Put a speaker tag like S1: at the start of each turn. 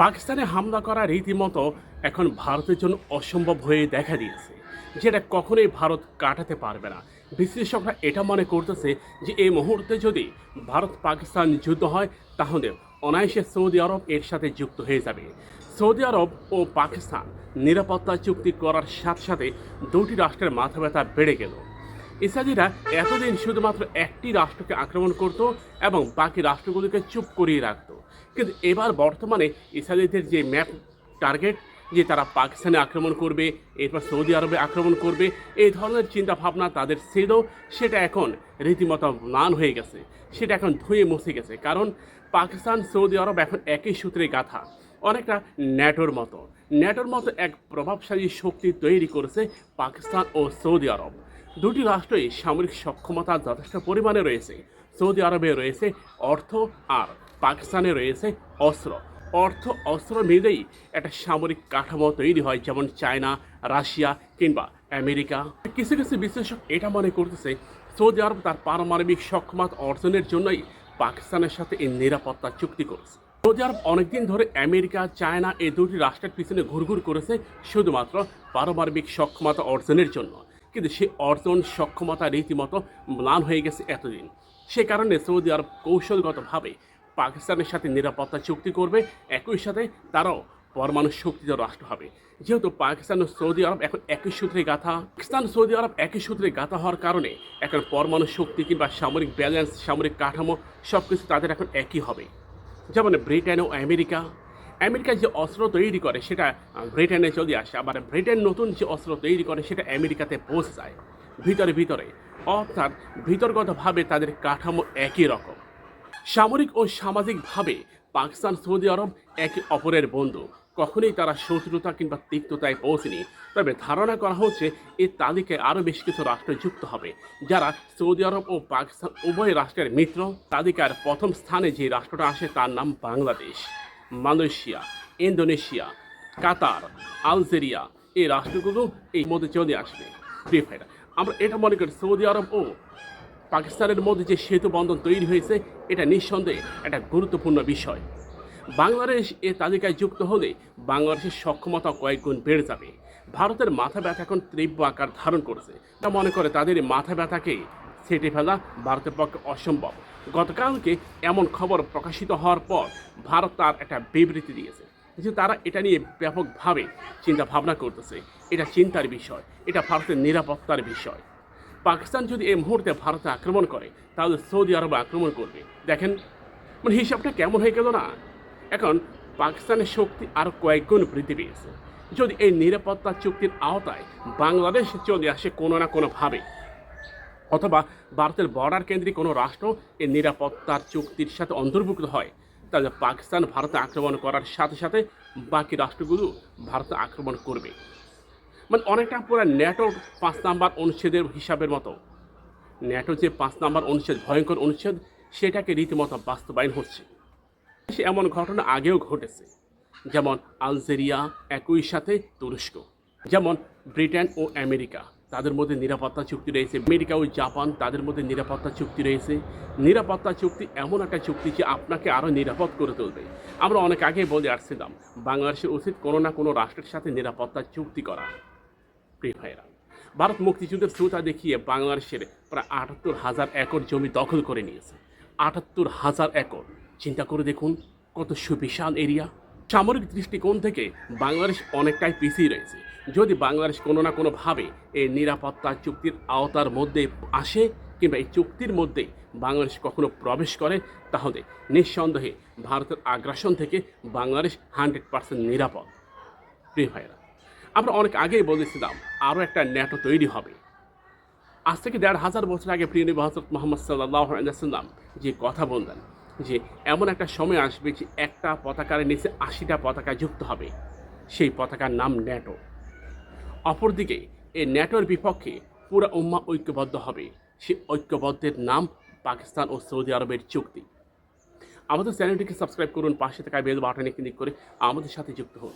S1: পাকিস্তানে হামলা করা রীতিমতো এখন ভারতের জন্য অসম্ভব হয়ে দেখা দিয়েছে, যেটা কখনোই ভারত কাটাতে পারবে না। বিশ্লেষকরা এটা মনে করতেছে যে এই মুহূর্তে যদি ভারত পাকিস্তান যুদ্ধ হয়, তাহলে অনায়াসে সৌদি আরব এর সাথে যুক্ত হয়ে যাবে। সৌদি আরব ও পাকিস্তান নিরাপত্তা চুক্তি করার সাথে সাথে দুটি রাষ্ট্রের মাথা ব্যথা বেড়ে গেল। ইসরায়েলিরা এতদিন শুধুমাত্র একটি রাষ্ট্রকে আক্রমণ করত এবং বাকি রাষ্ট্রগুলিকে চুপ করিয়ে রাখত। কিন্তু এবার বর্তমানে ইসরায়েলিদের যে ম্যাপ টার্গেট, যে তারা পাকিস্তানে আক্রমণ করবে, এরপর সৌদি আরবে আক্রমণ করবে, এই ধরনের চিন্তা ভাবনা তাদের ছিল, সেটা এখন রীতিমতো ম্লান হয়ে গেছে। সেটা এখন ধুয়ে মুছে গেছে। কারণ পাকিস্তান, সৌদি আরব এখন একই সূত্রে গাথা। অনেকটা ন্যাটোর মতো। ন্যাটোর মতো এক প্রভাবশালী শক্তি তৈরি করেছে পাকিস্তান ও সৌদি আরব। দুটি রাষ্ট্রই সামরিক সক্ষমতা যথেষ্ট পরিমাণে রয়েছে। সৌদি আরবে রয়েছে অর্থ আর পাকিস্তানে রয়েছে অস্ত্র। অর্থ অস্ত্র মিলেই একটা সামরিক কাঠামো তৈরি হয়, যেমন চায়না, রাশিয়া কিংবা আমেরিকা। কিছু কিছু বিশ্লেষক এটা মনে করতেছে, সৌদি আরব তার পারমাণবিক সক্ষমতা অর্জনের জন্যই পাকিস্তানের সাথে এই নিরাপত্তা চুক্তি করেছে। সৌদি আরব অনেকদিন ধরে আমেরিকা, চায়না এই দুটি রাষ্ট্রের পিছনে ঘুরঘুর করেছে, শুধুমাত্র পারমাণবিক সক্ষমতা অর্জনের জন্য। কিন্তু সে অর্জন সক্ষমতা রীতিমতো ম্লান হয়ে গেছে এতদিন। সে কারণে সৌদি আরব কৌশলগতভাবে পাকিস্তানের সাথে নিরাপত্তা চুক্তি করবে, একই সাথে তারাও পরমাণু শক্তিতে রাষ্ট্র হবে। যেহেতু পাকিস্তান ও সৌদি আরব এখন একই সূত্রে গাথা, পাকিস্তান সৌদি আরব একই সূত্রে গাথা হওয়ার কারণে এখন পরমাণু শক্তি কিংবা সামরিক ব্যালেন্স, সামরিক কাঠামো সব কিছু তাদের এখন একই হবে। যেমন ব্রিটেন ও আমেরিকা আমেরিকা যে অস্ত্র তৈরি করে, সেটা ব্রিটেনে চলে আসে। আবার ব্রিটেন নতুন যে অস্ত্র তৈরি করে, সেটা আমেরিকাতে পৌঁছে যায়। ভিতরে ভিতরে। অর্থাৎ ভিতরগতভাবে তাদের কাঠামো একই রকম। সামরিক ও সামাজিকভাবে পাকিস্তান, সৌদি আরব একে অপরের বন্ধু। কখনোই তারা শত্রুতা কিংবা তিক্ততায় পৌঁছেনি। তবে ধারণা করা হচ্ছে এই তালিকায় আরও বেশ কিছু রাষ্ট্র যুক্ত হবে, যারা সৌদি আরব ও পাকিস্তান উভয় রাষ্ট্রের মিত্র। তালিকার প্রথম স্থানে যে রাষ্ট্রটা আসে, তার নাম Bangladesh. Malaysia Indonesia Qatar Algeria এই রাষ্ট্রগুলো এই মধ্যে চলে আসবে। প্রিয় ভাইরা, আমরা এটা মনে করি সৌদি আরব ও পাকিস্তানের মধ্যে যে সেতু বন্ধন তৈরি হয়েছে, এটা নিঃসন্দেহে একটা গুরুত্বপূর্ণ বিষয়। বাংলাদেশ এ তালিকায় যুক্ত হলে বাংলাদেশের সক্ষমতা কয়েক গুণ বেড়ে যাবে। ভারতের মাথা ব্যথা এখন তীব্র আকার ধারণ করছে। তা মনে করে তাদের মাথা ব্যথাকে সেটে ফেলা ভারতের পক্ষে অসম্ভব। গতকালকে এমন খবর প্রকাশিত হওয়ার পর ভারত তার একটা বিবৃতি দিয়েছে। যে তারা এটা নিয়ে ব্যাপকভাবে চিন্তা ভাবনা করতেছে। এটা চিন্তার বিষয়, এটা ভারতের নিরাপত্তার বিষয়। পাকিস্তান যদি এই মুহূর্তে ভারতে আক্রমণ করে, তাহলে সৌদি আরবে আক্রমণ করবে। দেখেন মানে হিসাবটা কেমন হয়ে গেল না? এখন পাকিস্তানের শক্তি আরও কয়েক গুণ বৃদ্ধি পেয়েছে। যদি এই নিরাপত্তা চুক্তির আওতায় বাংলাদেশ চলে আসে কোনো না কোনোভাবে অথবা ভারতের বর্ডার কেন্দ্রিক কোনো রাষ্ট্র এই নিরাপত্তার চুক্তির সাথে অন্তর্ভুক্ত হয়, তাহলে পাকিস্তান ভারতে আক্রমণ করার সাথে সাথে বাকি রাষ্ট্রগুলো ভারতে আক্রমণ করবে। মানে অনেকটা পুরো ন্যাটোর পাঁচ নাম্বার অনুচ্ছেদের হিসাবের মতো। ন্যাটো যে পাঁচ নাম্বার অনুচ্ছেদ, ভয়ঙ্কর অনুচ্ছেদ, সেটাকে রীতিমতো বাস্তবায়ন হচ্ছে। সে এমন ঘটনা আগেও ঘটেছে, যেমন আলজেরিয়া একই সাথে তুরস্ক, যেমন ব্রিটেন ও আমেরিকা। তাদের মধ্যে নিরাপত্তা চুক্তি রয়েছে। আমেরিকা ও জাপান তাদের মধ্যে নিরাপত্তা চুক্তি রয়েছে। নিরাপত্তা চুক্তি এমন একটা চুক্তি যে আপনাকে আরও নিরাপদ করে তুলবে। আমরা অনেক আগে বলে আসছিলাম বাংলাদেশের উচিত কোনো না কোনো রাষ্ট্রের সাথে নিরাপত্তা চুক্তি করা। প্রিয় ভাইয়েরা, ভারত মুক্তিযুদ্ধের শ্রোতা দেখিয়ে বাংলাদেশের প্রায় আটাত্তর হাজার একর জমি দখল করে নিয়েছে। আটাত্তর হাজার একর। চিন্তা করে দেখুন, কত সুবিশাল এরিয়া। সামরিক দৃষ্টিকোণ থেকে বাংলাদেশ অনেকটাই পিছিয়ে রয়েছে। যদি বাংলাদেশ কোনো না কোনোভাবে এই নিরাপত্তা চুক্তির আওতার মধ্যে আসে কিংবা এই চুক্তির মধ্যে বাংলাদেশ কখনো প্রবেশ করে, তাহলে নিঃসন্দেহে ভারতের আগ্রাসন থেকে বাংলাদেশ হান্ড্রেড পার্সেন্ট নিরাপদ। প্রিয় ভাইরা আমরা অনেক আগেই বলেছিলাম আরও একটা ন্যাটো তৈরি হবে। আজ থেকে দেড় হাজার বছর আগে প্রিয় নবী হজরত মোহাম্মদ সাল্লাহ সাল্লাম যে কথা বললেন যে এমন একটা সময় আসবে যে একটা পতাকার নিচে আশিটা পতাকা যুক্ত হবে। সেই পতাকার নাম ন্যাটো। অপরদিকে, এই ন্যাটোর বিপক্ষে পুরো উম্মা ঐক্যবদ্ধ হবে। সেই ঐক্যবদ্ধের নাম পাকিস্তান ও সৌদি আরবের চুক্তি। আমাদের চ্যানেলটিকে সাবস্ক্রাইব করুন, পাশে থাকা বেল বাটনে ক্লিক করে আমাদের সাথে যুক্ত হন।